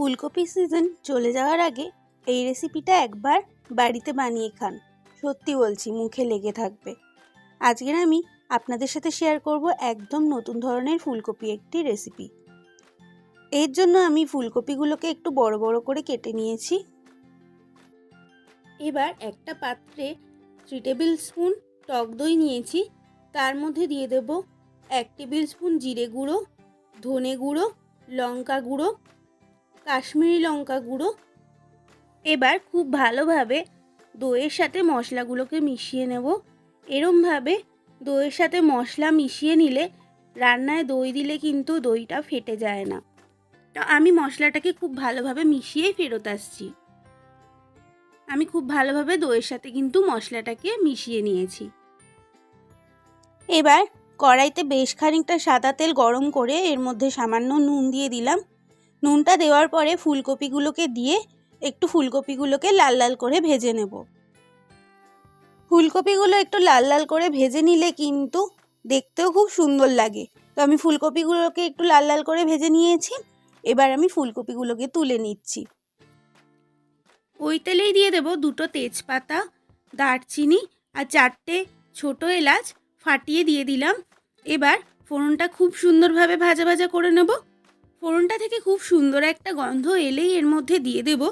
ফুলকপি সিজন চলে যাওয়ার আগে এই রেসিপিটা একবার বাড়িতে বানিয়ে খান। সত্যি বলছি, মুখে লেগে থাকবে। আজকের আমি আপনাদের সাথে শেয়ার করব একদম নতুন ধরনের ফুলকপি একটি রেসিপি এর জন্য আমি ফুলকপিগুলোকে একটু বড় বড় করে কেটে নিয়েছি। এবার একটা পাত্রে থ্রি টেবিল স্পুন টক দই নিয়েছি। তার মধ্যে দিয়ে দেব এক টেবিল স্পুন জিরে গুঁড়ো, ধনে গুঁড়ো, লঙ্কা গুঁড়ো কাশ্মীরি লঙ্কা গুঁড়ো। এবার খুব ভালোভাবে দইয়ের সাথে মশলাগুলোকে মিশিয়ে নেব। এরমভাবে দইয়ের সাথে মশলা মিশিয়ে নিলে রান্নায় দই দিলে কিন্তু দইটা ফেটে যায় না। তো আমি মশলাটাকে খুব ভালোভাবে মিশিয়েই ফেরত আসছি। আমি খুব ভালোভাবে দইয়ের সাথে কিন্তু মশলাটাকে মিশিয়ে নিয়েছি। এবার কড়াইতে বেশ খানিকটা সাদা তেল গরম করে এর মধ্যে সামান্য নুন দিয়ে দিলাম। নুনটা দেওয়ার পরে ফুলকপিগুলোকে দিয়ে একটু ফুলকপিগুলোকে লাল লাল করে ভেজে নেব। ফুলকপিগুলো একটু লাল লাল করে ভেজে নিলে কিন্তু দেখতেও খুব সুন্দর লাগে। তো আমি ফুলকপিগুলোকে একটু লাল লাল করে ভেজে নিয়েছি, এবার আমি ফুলকপিগুলোকে তুলে নিচ্ছি। ওই তেলেই দিয়ে দেব দুটো তেজপাতা, দারচিনি আর চারটে ছোট এলাচ, ফাটিয়ে দিয়ে দিলাম। এবার ফোড়নটা খুব সুন্দরভাবে ভাজা ভাজা করে নেব। ফোড়নটা থেকে খুব সুন্দর একটা গন্ধ এলেই এর মধ্যে দিয়ে দেব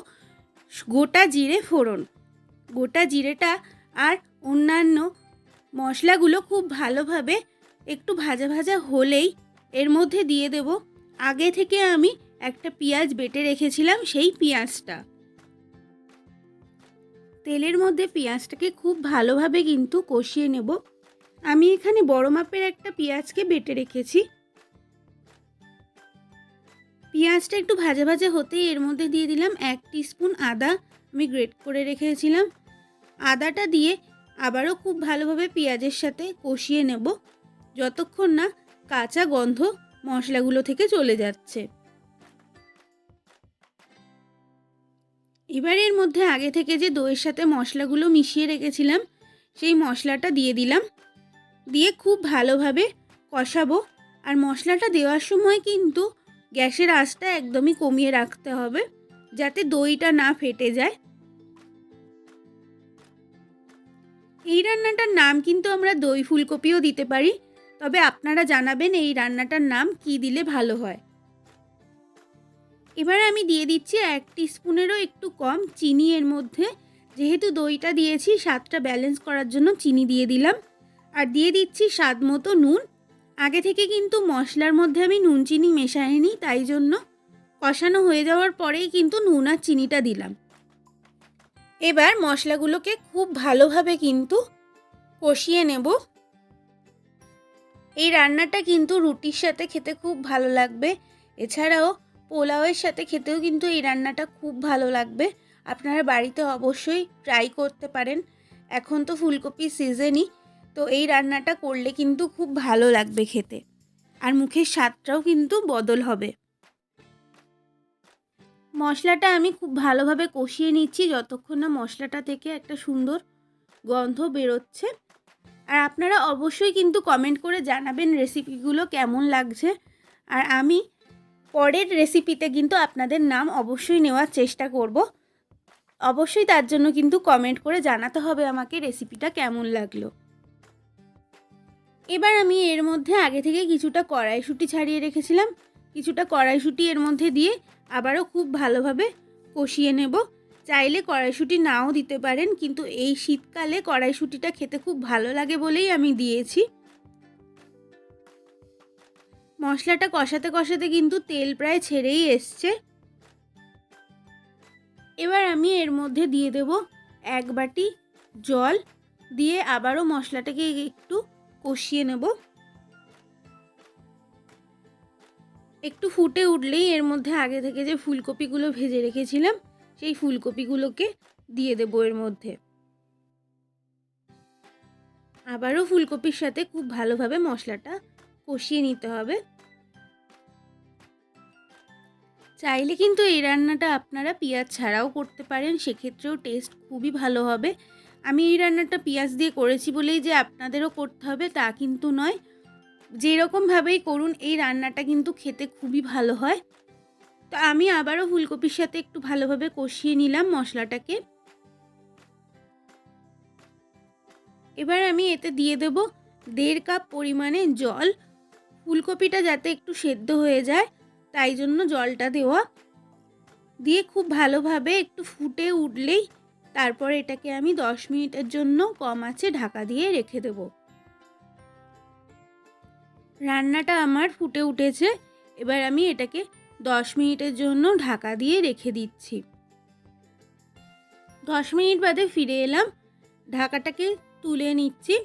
গোটা জিরে ফোড়ন। গোটা জিরেটা আর অন্যান্য মশলাগুলো খুব ভালোভাবে একটু ভাজা ভাজা হলেই এর মধ্যে দিয়ে দেব। আগে থেকে আমি একটা পেঁয়াজ বেটে রেখেছিলাম সেই পেঁয়াজটা। তেলের মধ্যে পেঁয়াজটাকে খুব ভালোভাবে কিন্তু কষিয়ে নেব। আমি এখানে বড় মাপের একটা পেঁয়াজকে বেটে রেখেছি। পেঁয়াজটা একটু ভাজা ভাজা হতেই এর মধ্যে দিয়ে দিলাম এক স্পুন আদা। আমি গ্রেট করে রেখেছিলাম। আদাটা দিয়ে আবারও খুব ভালোভাবে পেঁয়াজের সাথে কষিয়ে নেব। যতক্ষণ না কাঁচা গন্ধ মশলাগুলো থেকে চলে যাচ্ছে। এবার এর মধ্যে আগে থেকে যে দইয়ের সাথে মশলাগুলো মিশিয়ে রেখেছিলাম, সেই মশলাটা দিয়ে দিলাম। দিয়ে খুব ভালোভাবে কষাবো। আর মশলাটা দেওয়ার সময় কিন্তু গ্যাসের আঁচটা একদমই কমিয়ে রাখতে হবে যাতে দইটা না ফেটে যায়। এই রান্নাটার নাম কিন্তু আমরা দই ফুলকপিও দিতে পারি, তবে আপনারা জানাবেন এই রান্নাটার নাম কি দিলে ভালো হয়। এবার আমি দিয়ে দিচ্ছি এক স্পুনেরও একটু কম চিনি এর মধ্যে, যেহেতু দইটা দিয়েছি, স্বাদটা ব্যালেন্স করার জন্য চিনি দিয়ে দিলাম। আর দিয়ে দিচ্ছি স্বাদ মতো নুন আগে থেকে কিন্তু মশলার মধ্যে আমি নুন চিনি মেশাইনি, তাই জন্য কষানো হয়ে যাওয়ার পরেই কিন্তু নুন আর চিনিটা দিলাম। এবার মশলাগুলোকে খুব ভালোভাবে কিন্তু কষিয়ে নেব। এই রান্নাটা কিন্তু রুটির সাথে খেতে খুব ভালো লাগবে। এছাড়াও পোলাওয়ের সাথে খেতেও কিন্তু এই রান্নাটা খুব ভালো লাগবে। আপনারা বাড়িতে অবশ্যই ট্রাই করতে পারেন। এখন তো ফুলকপির সিজনই। তো এই রান্নাটা করলে কিন্তু খুব ভালো লাগবে খেতে। আর মুখের স্বাদটাও কিন্তু বদল হবে। মশলাটা আমি খুব ভালোভাবে কষিয়ে নিচ্ছি যতক্ষণ না মশলাটা থেকে একটা সুন্দর গন্ধ বেরোচ্ছে। আর আপনারা অবশ্যই কিন্তু কমেন্ট করে জানাবেন রেসিপিগুলো কেমন লাগছে। আর আমি পরের রেসিপিতে কিন্তু আপনাদের নাম অবশ্যই নেওয়ার চেষ্টা করব। অবশ্যই তার জন্য কিন্তু কমেন্ট করে জানাতে হবে আমাকে রেসিপিটা কেমন লাগল। এবার আমি এর মধ্যে আগে থেকে কিছুটা কড়াইশুঁটি ছাড়িয়ে রেখেছিলাম। কিছুটা কড়াইশুঁটি এর মধ্যে দিয়ে আবারও খুব ভালোভাবে কষিয়ে নেব। চাইলে কড়াইশুঁটি নাও দিতে পারেন, কিন্তু এই শীতকালে কড়াইশুঁটিটা খেতে খুব ভালো লাগে বলেই আমি দিয়েছি। মশলাটা কষাতে কষাতে কিন্তু তেল প্রায় ছেড়েই এসছে। এবার আমি এর মধ্যে দিয়ে দেব এক বাটি জল। দিয়ে আবারও মশলাটাকে একটু কষিয়ে নেব। একটু ফুটে উঠলেই এর মধ্যে আগে থেকে যে ফুলকপিগুলো ভেজে রেখেছিলাম, সেই ফুলকপিগুলোকে দিয়ে দেবো এর মধ্যে। আবারও ফুলকপির সাথে খুব ভালোভাবে মশলাটা কষিয়ে নিতে হবে। চাইলে কিন্তু এই রান্নাটা আপনারা পেঁয়াজ ছাড়াও করতে পারেন, সেক্ষেত্রেও টেস্ট খুবই ভালো হবে। আমি এই রান্নাটা পেঁয়াজ দিয়ে করেছি বলেই যে আপনাদেরও করতে হবে, তা কিন্তু নয়। যেরকমভাবেই করুন, এই রান্নাটা কিন্তু খেতে খুবই ভালো হয়। তো আমি আবারও ফুলকপির সাথে একটু ভালোভাবে কষিয়ে নিলাম মশলাটাকে। এবার আমি এতে দিয়ে দেব দেড় কাপ পরিমাণে জল। ফুলকপিটা যাতে একটু সেদ্ধ হয়ে যায়, তাই জন্য জলটা দেওয়া। দিয়ে খুব ভালোভাবে একটু ফুটে উঠলেই তারপর এটাকে আমি দশ মিনিটের জন্য কম আছে ঢাকা দিয়ে রেখে দেব। রান্নাটা আমার ফুটে উঠেছে, এবার আমি এটাকে দশ মিনিটের জন্য ঢাকা দিয়ে রেখে দিচ্ছি। দশ মিনিট বাদে ফিরে এলাম, ঢাকাটাকে তুলে নিচ্ছি।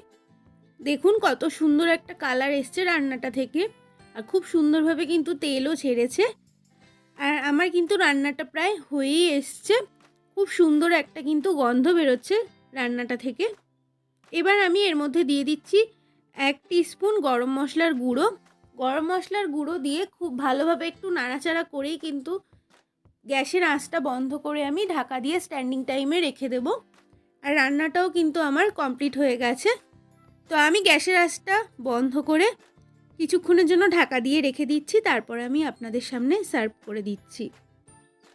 দেখুন কত সুন্দর একটা কালার এসছে রান্নাটা থেকে, আর খুব সুন্দরভাবে কিন্তু তেলও ছেড়েছে, আর আমার কিন্তু রান্নাটা প্রায় হয়েই এসছে। খুব সুন্দর একটা কিন্তু গন্ধ বেরোচ্ছে রান্নাটা থেকে। এবার আমি এর মধ্যে দিয়ে দিচ্ছি এক স্পুন গরম মশলার গুঁড়ো। গরম মশলার গুঁড়ো দিয়ে খুব ভালোভাবে একটু নাড়াচাড়া করেই কিন্তু গ্যাসের আঁচটা বন্ধ করে আমি ঢাকা দিয়ে স্ট্যান্ডিং টাইমে রেখে দেবো। আর রান্নাটাও কিন্তু আমার কমপ্লিট হয়ে গেছে। তো আমি গ্যাসের আঁচটা বন্ধ করে কিছুক্ষণের জন্য ঢাকা দিয়ে রেখে দিচ্ছি, তারপর আমি আপনাদের সামনে সার্ভ করে দিচ্ছি।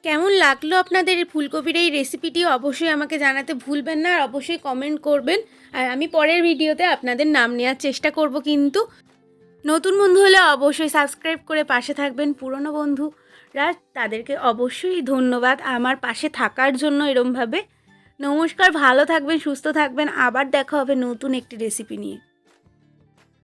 কেমন লাগল আপনাদের এই ফুলকপির এই রেসিপিটি অবশ্যই আমাকে জানাতে ভুলবেন না আর অবশ্যই কমেন্ট করবেন। আর আমি পরের ভিডিওতে আপনাদের নাম নেওয়ার চেষ্টা করব কিন্তু। নতুন বন্ধু হলে অবশ্যই সাবস্ক্রাইব করে পাশে থাকবেন পুরনো বন্ধুরা তাদেরকে অবশ্যই ধন্যবাদ আমার পাশে থাকার জন্য এরমভাবে। নমস্কার, ভালো থাকবেন, সুস্থ থাকবেন। আবার দেখা হবে নতুন একটি রেসিপি নিয়ে।